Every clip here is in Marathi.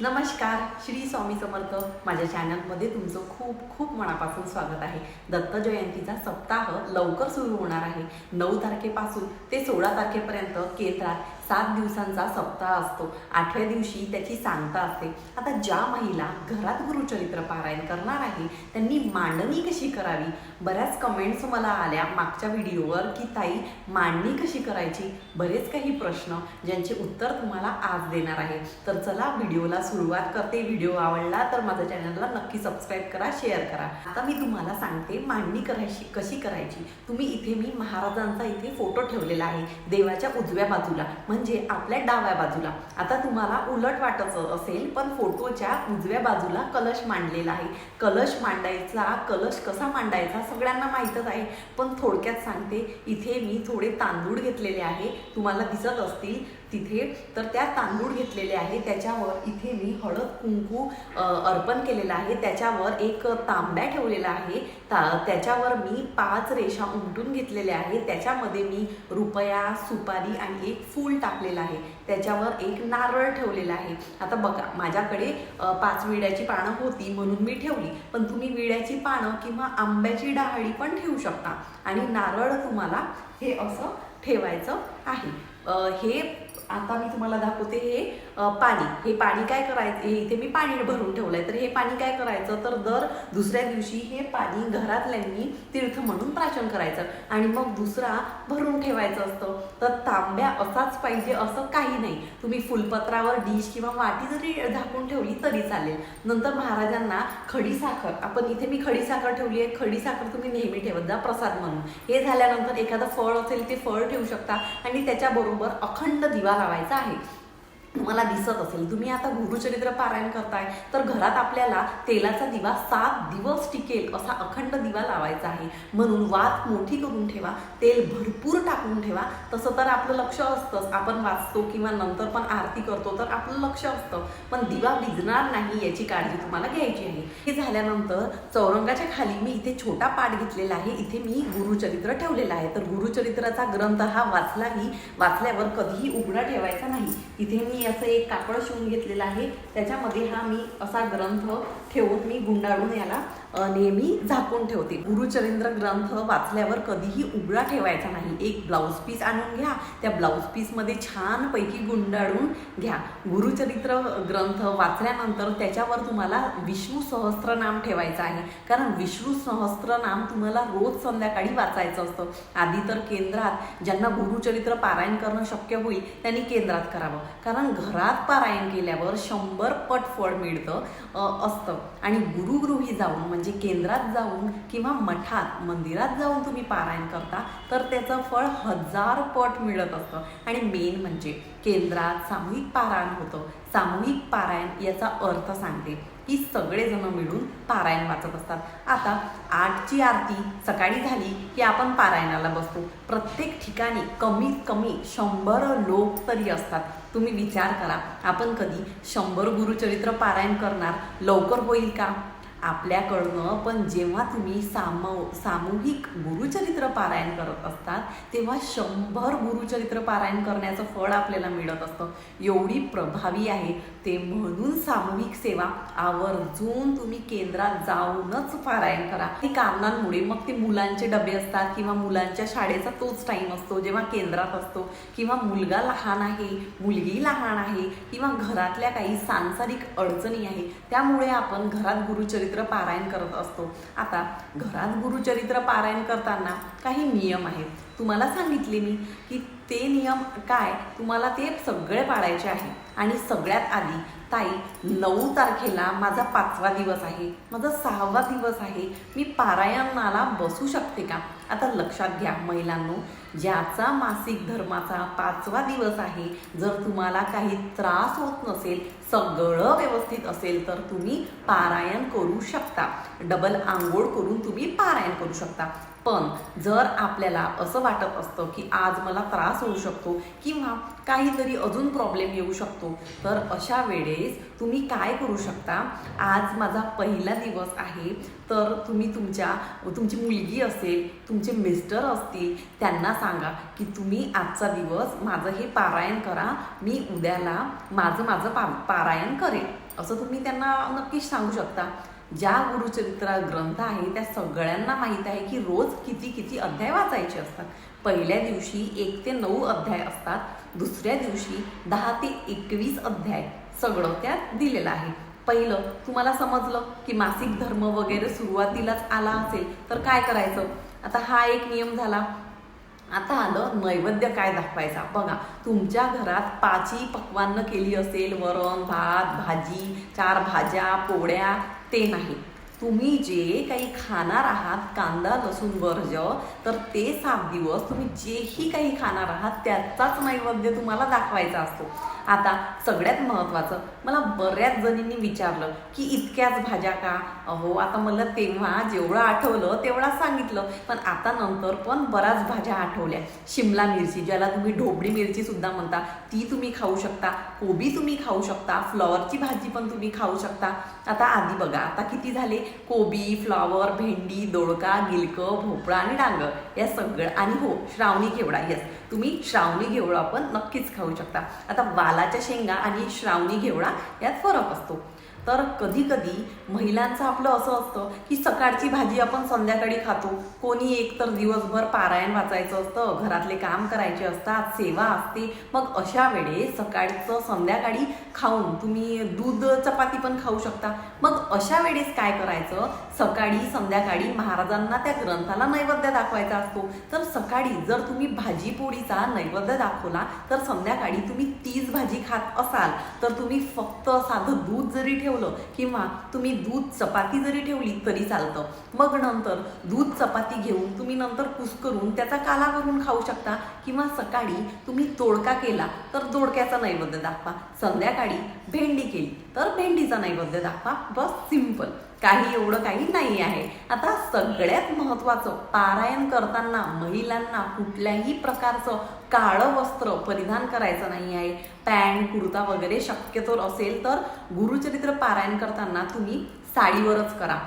नमस्कार श्री स्वामी समर्थ. माझ्या चॅनलमध्ये तुमचं खूप खूप मनापासून स्वागत आहे. दत्त जयंतीचा सप्ताह लवकर सुरू होणार आहे. नऊ तारखेपासून ते सोळा तारखेपर्यंत केंद्रात सात दिवसांचा सप्ताह असतो. आठव्या दिवशी त्याची सांगता असते. आता ज्या महिला घरात गुरुचरित्र पारायण करणार आहे त्यांनी मांडणी कशी करावी? बऱ्याच कमेंट्स मला आल्या मागच्या व्हिडिओवर की ताई मांडणी कशी करायची? बरेच काही प्रश्न ज्यांचे उत्तर तुम्हाला आज देणार आहे. तर चला व्हिडिओला सुरुवात करते. व्हिडिओ आवडला तर माझ्या चॅनलला नक्की सबस्क्राईब करा शेअर करा. आता मी तुम्हाला सांगते मांडणी करायची कशी करायची. तुम्ही इथे मी महाराजांचा इथे फोटो ठेवलेला आहे देवाच्या उजव्या बाजूला. म्हणजे आपल्या डाव्या बाजूला. आता तुम्हाला उलट वाटत असेल पण फोटोच्या उजव्या बाजूला कलश मांडलेला आहे. कलश मांडायचा कलश कसा मांडायचा सगळ्यांना माहीतच आहे. पण थोडक्यात सांगते इथे मी थोडे तांदूळ घेतलेले आहे. तुम्हाला दिसत असतील तिथे. तर त्या तांदूळ घेतलेले आहे. त्याच्यावर इथे मी हळद कुंकू अर्पण केलेलं आहे. त्याच्यावर एक तांब्या ठेवलेला आहे. ता त्याच्यावर मी पाच रेषा उमटून घेतलेल्या आहे त्याच्यामध्ये मी रुपया सुपारी आणि एक फूल टाकलेलं आहे. त्याच्यावर एक नारळ ठेवलेला आहे. आता बघा माझ्याकडे पाच विड्याची पानं होती म्हणून मी ठेवली. पण तुम्ही विड्याची पानं किंवा आंब्याची डहाळी पण ठेवू शकता. आणि नारळ तुम्हाला हे असं ठेवायचं आहे. हे आता मी तुम्हाला दाखवते. हे पाणी. हे पाणी काय करायचं? हे इथे मी पाणी भरून ठेवलं आहे तर हे पाणी काय करायचं? तर दर दुसऱ्या दिवशी हे पाणी घरातल्यांनी तीर्थ म्हणून प्राशन करायचं. आणि मग दुसरा भरून ठेवायचं असतं. तर तांब्या असाच पाहिजे असं काही नाही. तुम्ही फुलपत्रावर डिश किंवा वाटी जरी झाकून ठेवली तरी चालेल. नंतर महाराजांना खडी साखर. आपण इथे मी खडी साखर ठेवली आहे. खडी साखर तुम्ही नेहमी ठेवत जा प्रसाद म्हणून. हे झाल्यानंतर एखादं फळ असेल ते फळ ठेवू शकता. आणि त्याच्याबरोबर अखंड दिवा लावायचा आहे. तुम्हाला दिसत असेल. तुम्ही आता गुरुचरित्र पारायण करताय तर घरात आपल्याला तेलाचा दिवा सात दिवस टिकेल असा अखंड दिवा लावायचा आहे. म्हणून वात मोठी करून ठेवा तेल भरपूर टाकून ठेवा. तसं तर आपलं लक्ष असतंच. आपण वाचतो किंवा नंतर पण आरती करतो तर आपलं लक्ष असतं. पण दिवा भिजणार नाही याची काळजी तुम्हाला घ्यायची आहे. हे झाल्यानंतर चौरंगाच्या खाली मी इथे छोटा पाठ घेतलेला आहे. इथे मी गुरुचरित्र ठेवलेला आहे. तर गुरुचरित्राचा ग्रंथ हा वाचलाही वाचल्यावर कधीही उघडा ठेवायचा नाही. इथे मी असं एक कापड शिवून घेतलेलं आहे. त्याच्यामध्ये हा मी असा ग्रंथ ठेवून मी गुंडाळून याला नेहमी झाकून ठेवते. गुरुचरित्र ग्रंथ वाचल्यावर कधीही उघडा ठेवायचा नाही. एक ब्लाऊज पीस आणून घ्या. त्या ब्लाऊज पीसमध्ये छानपैकी गुंडाळून घ्या. गुरुचरित्र ग्रंथ वाचल्यानंतर त्याच्यावर तुम्हाला विष्णू सहस्त्रनाम ठेवायचं आहे. कारण विष्णू सहस्त्रनाम तुम्हाला रोज संध्याकाळी वाचायचं असतं. आधी तर केंद्रात ज्यांना गुरुचरित्र पारायण करणं शक्य होईल त्यांनी केंद्रात करावं. कारण घरात पारायण केल्यावर शंभर पट फळ मिळतं असतं. आणि गुरुगृही जाऊन म्हणजे केंद्रात जाऊन किंवा मठात मंदिरात जाऊन तुम्ही पारायण करता तर त्याचं फळ हजार पट मिळत असतं. आणि मेन म्हणजे केंद्रात सामूहिक पारायण होतं. सामूहिक पारायण याचा अर्थ सांगते की सगळेजण मिळून पारायण वाचत असतात. आता आठची आरती सकाळी झाली की आपण पारायणाला बसतो. प्रत्येक ठिकाणी कमीत कमी शंभर लोक तरी असतात. तुम्ही विचार करा आपण कधी शंभर गुरुचरित्र पारायण करणार? लवकर होईल का? आपल्याकडनं पण जेव्हा तुम्ही साम सामूहिक गुरुचरित्र पारायण करत असतात तेव्हा शंभर गुरुचरित्र पारायण करण्याचं फळ आपल्याला मिळत असतं. एवढी प्रभावी आहे. ते म्हणून सामूहिक सेवा आवर्जून तुम्ही केंद्रात जाऊनच पारायण करा. हे कारणांमुळे मग ते मुलांचे डबे असतात किंवा मुलांच्या शाळेचा तोच टाईम असतो जेव्हा केंद्रात असतो किंवा मुलगा लहान आहे मुलगी लहान आहे किंवा घरातल्या काही सांसारिक अडचणी आहे त्यामुळे आपण घरात गुरुचरित्र पारायण करत असतो. आता घरात गुरुचरित्र पारायण करताना काही नियम आहेत. तुम्हाला सांगितले मी की ते नियम काय? तुम्हाला ते सगळे पाळायचे आहे. आणि सगळ्यात आधी ताई नऊ तारखेला माझा पाचवा दिवस आहे. माझा सहावा दिवस आहे. मी पारायणाला बसू शकते का? आता लक्षात घ्या महिलांनो ज्याचा मासिक धर्माचा पाचवा दिवस आहे जर तुम्हाला काही त्रास होत नसेल सगळं व्यवस्थित असेल तर तुम्ही पारायण करू शकता. डबल आंघोळ करून तुम्ही पारायण करू शकता. पण जर आपल्याला असं वाटत असतं की आज मला त्रास होऊ शकतो किंवा काहीतरी अजून प्रॉब्लेम येऊ शकतो तर अशा वेळेस तुम्ही काय करू शकता? आज माझा पहिला दिवस आहे तर तुम्ही तुमच्या तुमची मुलगी असेल तुमचे मिस्टर असतील त्यांना सांगा की तुम्ही आजचा दिवस माझं हे पारायण करा मी उद्याला माझं माझं पा पारायण करेन. असं तुम्ही त्यांना नक्कीच सांगू शकता. ज्या गुरुचरित्र ग्रंथ आहे त्या सगळ्यांना माहीत आहे की रोज किती किती अध्याय वाचायचे असतात. पहिल्या दिवशी एक ते नऊ अध्याय असतात दुसऱ्या दिवशी दहा ते एकवीस अध्याय. सगळं त्यात दिलेलं आहे. पहिलं तुम्हाला समजलं की मासिक धर्म वगैरे सुरुवातीलाच आला असेल तर काय करायचं? आता हा एक नियम झाला. आता आलं नैवेद्य काय दाखवायचा? बघा तुमच्या घरात पाची पक्वान्न केली असेल वरण भात भाजी चार भाज्या पोळ्या ते नाही. तुम्ही जे काही खाणार आहात कांदा लसूण वर्ज तर ते सात दिवस तुम्ही जेही काही खाणार आहात त्याचाच नैवेद्य तुम्हाला दाखवायचा असतो. आता सगळ्यात महत्त्वाचं मला बऱ्याच जणींनी विचारलं की इतक्याच भाज्या का? अहो आता मला तेव्हा जेवढं आठवलं तेवढा सांगितलं. पण आता नंतर पण बऱ्याच भाज्या आठवल्या. शिमला मिरची ज्याला तुम्ही ढोबळी मिरची सुद्धा म्हणता ती तुम्ही खाऊ शकता. कोबी तुम्ही खाऊ शकता. फ्लॉवरची भाजी पण तुम्ही खाऊ शकता. आता आधी बघा आता किती झाले? कोबी फ्लॉवर भेंडी दोडका गिलकं भोपळा आणि डांगर या सगळं. आणि हो श्रावणी घेवडा. येस तुम्ही श्रावणी घेवडा पण नक्कीच खाऊ शकता. आता वालाच्या शेंगा आणि श्रावणी घेवडा यात फरक असतो. तर कधी कधी महिलांचं आपलं असं असतं की सकाळची भाजी आपण संध्याकाळी खातो. कोणी एक तर दिवसभर पारायण वाचायचं असतं घरातले काम करायचे असतात सेवा असते. मग अशा वेळेस सकाळचं संध्याकाळी खाऊन तुम्ही दूध चपाती पण खाऊ शकता. मग अशा वेळेस काय करायचं? सकाळी संध्याकाळी महाराजांना त्या ग्रंथाला नैवेद्य दाखवायचा असतो. तर सकाळी जर तुम्ही भाजी पोळीचा नैवेद्य दाखवला तर संध्याकाळी तुम्ही तीच भाजी खात असाल तर तुम्ही फक्त साधं दूध जरी ठेवलं किंवा तुम्ही दूध चपाती जरी ठेवली तरी चालतं. मग नंतर दूध चपाती घेऊन तुम्ही नंतर कुस्करून त्याचा काला करून खाऊ शकता किंवा सकाळी तुम्ही तोडका केला तर तोडक्याचा नैवेद्य दाखवा. संध्याकाळी भेंडी केली तर भेंडीचा नैवेद्य दाखवा. बस सिंपल. काही एवढं काही नाही आहे. आता सगळ्यात महत्त्वाचं पारायण करताना महिलांना कुठल्याही प्रकारचं काळं वस्त्र परिधान करायचं नाही आहे. पॅन्ट कुर्ता वगैरे शक्यतो असेल तर गुरुचरित्र पारायण करताना तुम्ही साडीवरच करा.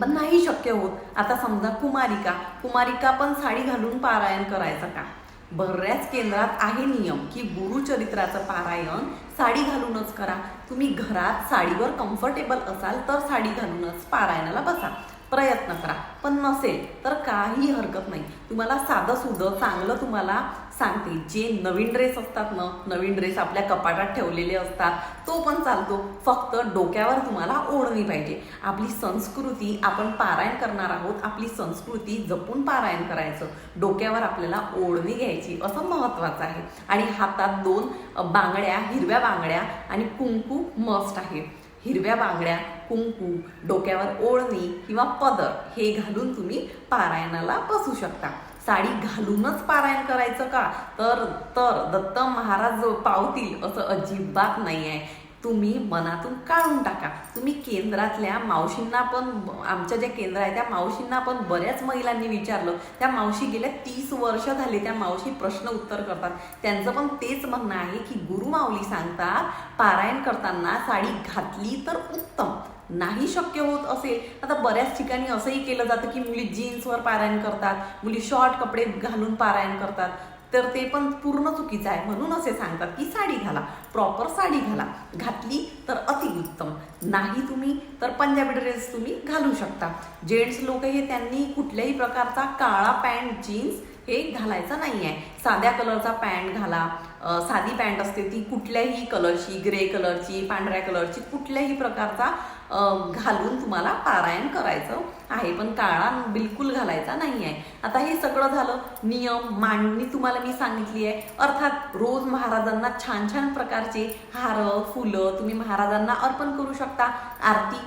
पण नाही शक्य होत. आता समजा कुमारिका. कुमारिका पण साडी घालून पारायण करायचं का? बऱ्याच केंद्रात आहे नियम की गुरुचरित्राचं पारायण साडी घालूनच करा. तुम्ही घरात साडीवर कम्फर्टेबल असाल तर साडी घालूनच पारायणाला बसा. प्रयत्न करा. पण नसेल तर काही हरकत नाही. तुम्हाला साधं सुधं चांगलं तुम्हाला सांगते जे नवीन ड्रेस असतात ना नवीन ड्रेस आपल्या कपाटात ठेवलेले असतात तो पण चालतो. फक्त डोक्यावर तुम्हाला ओढणी पाहिजे. आपली संस्कृती आपण पारायण करणार आहोत आपली संस्कृती जपून पारायण करायचं. डोक्यावर आपल्याला ओढणी घ्यायची असं महत्त्वाचं आहे. आणि हातात दोन बांगड्या हिरव्या बांगड्या आणि कुंकू मस्ट आहे. हिरव्या बांगड्या कुंकू डोक्यावर ओढणी किंवा पदर हे घालून तुम्ही पारायणाला बसू शकता. साडी घालूनच पारायण करायचं का? तर तर दत्त महाराज पावतील असं अजिबात नाही आहे तुम्ही मनातून काढून टाका. तुम्ही केंद्रातल्या मावशींना पण आमच्या ज्या केंद्र आहे त्या मावशींना पण बऱ्याच महिलांनी विचारलं. त्या मावशी गेल्या तीस वर्ष झाले त्या मावशी प्रश्न उत्तर करतात. त्यांचं पण तेच म्हणणं आहे की गुरुमाऊली सांगतात पारायण करताना साडी घातली तर उत्तम. नाही शक्य होत असेल आता बऱ्याच ठिकाणी असंही केलं जातं की मुली जीन्सवर पारायण करतात मुली शॉर्ट कपडे घालून पारायण करतात. तर ते पण पूर्ण चुकीचं आहे. म्हणून असे सांगतात की साडी घाला प्रॉपर साडी घाला. घातली तर अतिउत्तम नाही तुम्ही तर पंजाबी ड्रेस तुम्ही घालू शकता. जेंट्स लोक हे त्यांनी कुठल्याही प्रकारचा काळा पॅन्ट जीन्स हे घालायचं नाही आहे साध्या कलरचा पॅन्ट घाला. साधी पॅन्ट असते ती कुठल्याही कलरची ग्रे कलरची पांढऱ्या कलरची कुठल्याही प्रकारचा घालून तुम्हाला पारायण करायचं आहे. पण काळा बिलकुल घालायचा नाही आहे आता हे सगळं झालं. नियम मांडणी तुम्हाला मी सांगितली आहे. अर्थात रोज महाराजांना छान छान प्रकारचे हार फुलं तुम्ही महाराजांना अर्पण करू शकता. आरती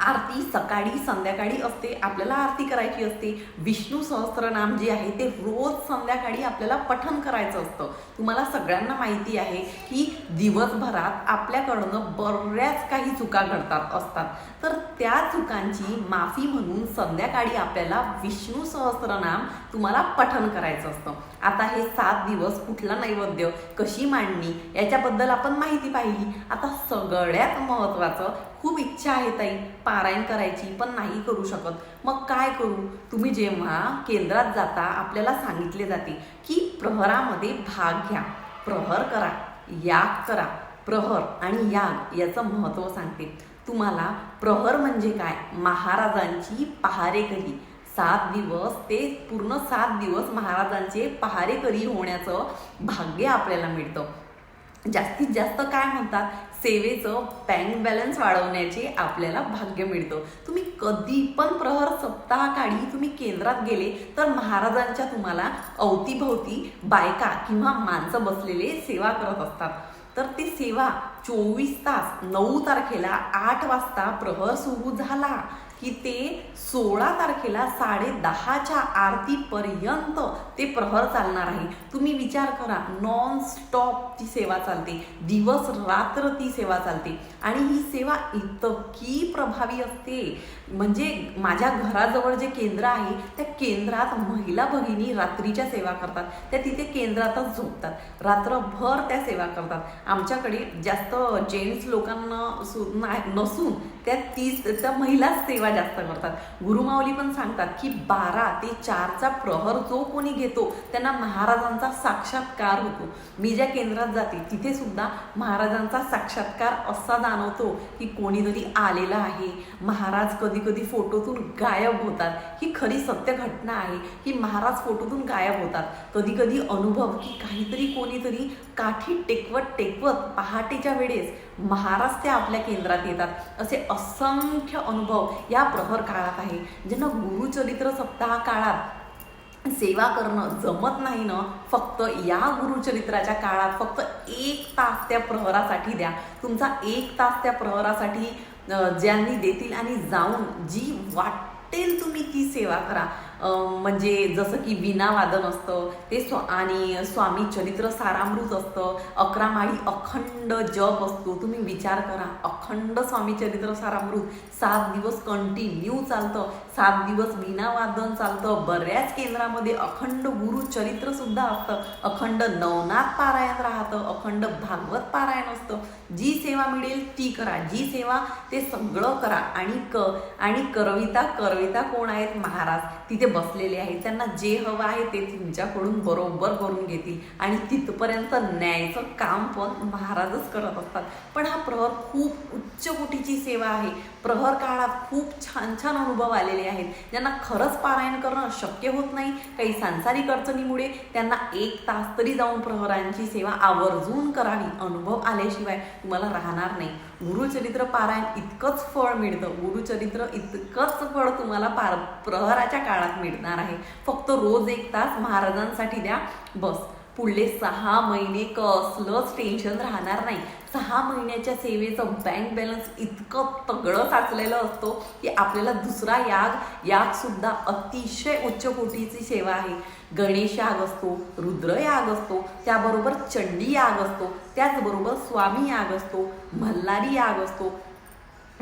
आरती सकाळी संध्याकाळी असते आपल्याला आरती करायची असते. विष्णू सहस्त्रनाम जे आहे ते रोज संध्याकाळी आपल्याला पठन करायचं असतं. तुम्हाला सगळ्यांना माहिती आहे की दिवसभरात आपल्याकडनं बऱ्याच काही चुका घडतात असतात. तर त्या चुकांची माफी म्हणून संध्याकाळी आपल्याला विष्णू सहस्त्रनाम तुम्हाला पठन करायचं असतं. आता हे सात दिवस कुठला नैवेद्य कशी मांडणी याच्याबद्दल आपण माहिती पाहिली. आता सगळ्यात महत्त्वाचं खूप इच्छा आहे ताई पारायण करायची पण नाही करू शकत. मग काय करू? तुम्ही जेव्हा केंद्रात जाता आपल्याला सांगितले जाते की प्रहरामध्ये भाग घ्या प्रहर करा याग करा प्रहर आणि याग याचं महत्त्व सांगते. तुम्हाला प्रहर म्हणजे काय? महाराजांची पहारेकरी सात दिवस ते पूर्ण सात दिवस महाराजांचे पहारेकरी होण्याचं भाग्य आपल्याला मिळतं. जास्तीत जास्त काय म्हणतात? सेवेचं बँक बॅलन्स वाढवण्याचे आपल्याला भाग्य मिळतं. तुम्ही कधी पण प्रहर सप्ताहाकाळी तुम्ही केंद्रात गेले तर महाराजांच्या तुम्हाला अवतीभवती बायका किंवा माणसं बसलेले सेवा करत असतात. तर ती सेवा चोवीस तास नऊ तारखेला आठ वाजता प्रहर सुरू झाला. की ते सोळा तारखेला साडे दहाच्या आरतीपर्यंत ते प्रहर चालणार आहे. तुम्ही विचार करा नॉन स्टॉप ती सेवा चालते. दिवस रात्र ती सेवा चालते. आणि ही सेवा इतकी प्रभावी असते. म्हणजे माझ्या घराजवळ जे केंद्र आहे त्या केंद्रात महिला भगिनी रात्रीच्या सेवा करतात. त्या तिथे केंद्रातच झोपतात. रात्रभर त्या सेवा करतात. आमच्याकडे जास्त जेंट्स लोकांना सु नाही- नसून त्या तीस त्या महिलाच सेवा जास्त करतात. गुरुमाऊली पण सांगतात की बारा ते चारचा प्रहर जो कोणी घेतो त्यांना महाराजांचा साक्षात्कार होतो. मी ज्या केंद्रात जाते तिथे सुद्धा महाराजांचा साक्षात्कार असा जाणवतो की कोणीतरी आलेला आहे. महाराज कधी कधी फोटोतून गायब होतात. ही खरी सत्य घटना आहे की महाराज फोटोतून गायब होतात. कधी कधी अनुभव की काहीतरी कोणीतरी काठी टेकवत टेकवत पहाटेच्या वेळेस महाराज त्या आपल्या केंद्रात येतात. असे असंख्य अनुभव या प्रहर काळात आहे. ज्यांना गुरुचरित्र सप्ताह काळात सेवा करणं जमत नाही ना फक्त या गुरुचरित्राच्या काळात फक्त एक तास त्या प्रहरासाठी द्या. तुमचा एक तास त्या प्रहरासाठी ज्यांनी देतील आणि जाऊन जी वाटेल तुम्ही ती सेवा करा. म्हणजे जसं की विनावादन असतं ते स्व आणि स्वामी चरित्र सारामृत असतं अकरा माळी अखंड जप असतो. तुम्ही विचार करा अखंड स्वामी चरित्र सारामृत सात दिवस कंटिन्यू चालतं सात दिवस विनावादन चालतं. बऱ्याच केंद्रामध्ये अखंड गुरु चरित्र सुद्धा असतं. अखंड नवनाथ पारायण राहतं अखंड भागवत पारायण असतं. जी सेवा मिळेल ती करा जी सेवा ते सगळं करा. आणि क आणि करविता करविता कोण आहेत? महाराज. तिथे बसलेले आहेत. त्यांना जे हवं आहे ते तुमच्याकडून बरोबर करून घेतील. आणि तिथपर्यंत न्यायचं काम पण महाराजच करत असतात. पण हा प्रहर खूप उच्च कोटीची सेवा आहे. प्रहर काळात खूप छान छान अनुभव आलेले आहेत. ज्यांना खरंच पारायण करणं शक्य होत नाही. काही सांसारिक अडचणीमुळे त्यांना एक तास तरी जाऊन प्रहरांची सेवा आवर्जून करावी अनुभव आल्याशिवाय तुम्हाला राहणार नाही. गुरुचरित्र पारायण इतकंच फळ मिळतं. गुरुचरित्र इतकंच फळ तुम्हाला पार प्रहराच्या काळात मिळणार आहे. फक्त रोज एक तास महाराजांसाठी द्या. बस. पुढले सहा महिने कसलंच टेन्शन राहणार नाही. सहा महिन्याच्या सेवेचं बँक बॅलन्स इतकं तगडं साचलेलं असतो की आपल्याला दुसरा याग याग सुद्धा अतिशय उच्च कोटीची सेवा आहे. गणेश याग असतो रुद्र याग असतो त्याबरोबर चंडी याग असतो त्याचबरोबर स्वामी याग असतो मल्हारी याग असतो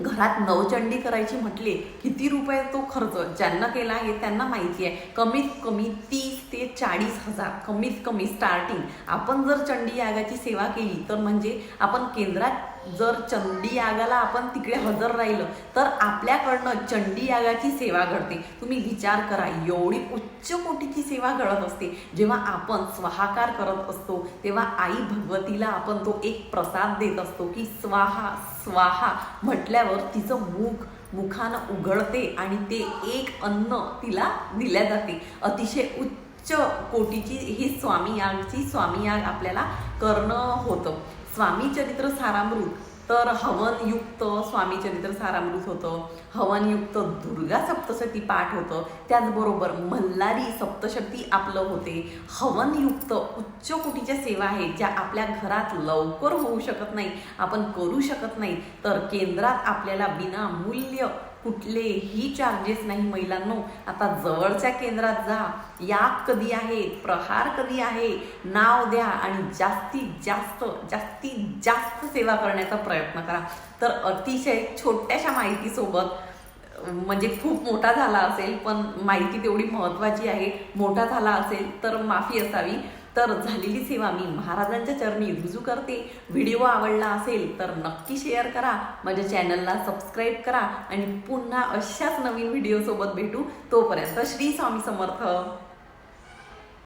घरात नवचंडी करायची म्हटले किती रुपये तो खर्च? ज्यांना केला आहे त्यांना माहिती आहे. कमीत कमी तीस ते चाळीस हजार कमीत कमी स्टार्टिंग आपण जर चंडी यागाची सेवा केली तर म्हणजे आपण केंद्रात जर चंडी यागाला आपण तिकडे हजर राहिलं तर आपल्याकडनं चंडी यागाची सेवा घडते. तुम्ही विचार करा एवढी उच्च कोटीची सेवा घडत असते. जेव्हा आपण स्वाहाकार करत असतो तेव्हा आई भगवतीला आपण तो एक प्रसाद देत असतो की स्वाहा स्वाहा म्हटल्यावर तिचं मुख मुखानं उघडते आणि ते एक अन्न तिला दिल्या जाते. अतिशय उच्च कोटीची ही स्वामी यागची स्वामी याग आपल्याला करणं होतं. स्वामी चरित्र सारामृत. तर हवनयुक्त स्वामी चरित्र सारामृत होतं. हवनयुक्त दुर्गा सप्तशती पाठ होतं. त्याचबरोबर मल्हारी सप्तशती आपलं होते. हवनयुक्त उच्च कोटीच्या सेवा आहेत ज्या आपल्या घरात लवकर होऊ शकत नाही. आपण करू शकत नाही. तर केंद्रात आपल्याला विनामूल्य कुठलेही चार्जेस नाही महिलांनो. आता जवळच्या केंद्रात जा. याग कधी आहे प्रहार कधी आहे नाव द्या आणि जास्तीत जास्त जास्तीत जास्त सेवा करण्याचा प्रयत्न करा. तर अतिशय छोट्याशा माहितीसोबत म्हणजे खूप मोठा झाला असेल पण माहिती तेवढी महत्त्वाची आहे. मोठा झाला असेल तर माफी असावी. तर झालेली सेवा मी महाराजांच्या चरणी रुजू करते. व्हिडिओ आवडला असेल तर नक्की शेअर करा. माझ्या चॅनलला सबस्क्राईब करा. आणि पुन्हा अशाच नवीन व्हिडिओसोबत भेटू. तोपर्यंत श्री स्वामी समर्थ.